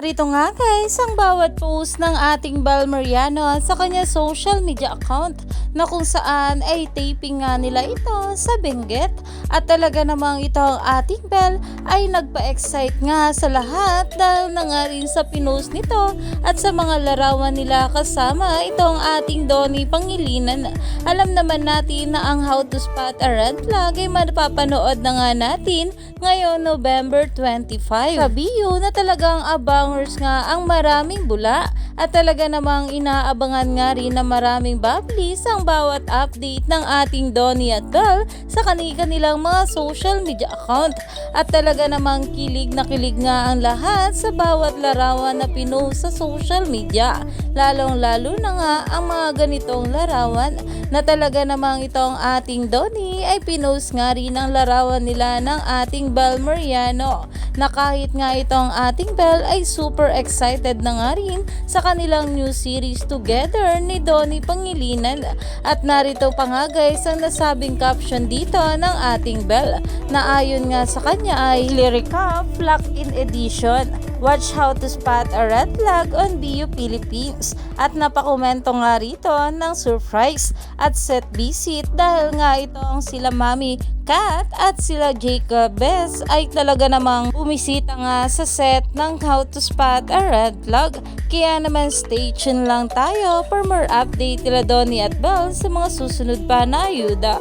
Narito nga guys ang bawat post ng ating Bal Mariano sa kanya social media account na kung saan ay taping nga nila ito sa Benguet at talaga namang ito ang ating Bel ay nagpa-excite nga sa lahat dahil na nga rin sa pinost nito at sa mga larawan nila kasama itong ating Donnie Pangilinan. Alam naman natin na ang How to Spot a Red Flag ay mapapanood na nga natin ngayon November 25. Sabiyo na talagang abangers nga ang maraming bula at talaga namang inaabangan nga rin na maraming bablis ang bawat update ng ating Donnie at Belle sa kanilang mga social media account. At talaga namang kilig na kilig nga ang lahat sa bawat larawan na pinost sa social media. Lalong lalo na nga ang mga ganitong larawan na talaga namang itong ating Donnie ay pinost nga rin ang larawan nila ng ating Bel Mariano na kahit nga itong ating Bel ay super excited na nga rin sa kanilang new series together ni Donnie Pangilinan. At narito pa nga guys ang nasabing caption dito ng ating Bel na ayon nga sa kanya ay Lyrica Flock in Edition Watch how to spot a red flag on BU Philippines at napakomento nga rito ng surprise at set visit dahil nga itong sila Mami Kat at sila Jacob Bess ay talaga namang bumisita nga sa set ng How to Spot a Red Flag. Kaya naman stay tuned lang tayo for more update nila Donnie at Belle sa mga susunod pa na ayuda.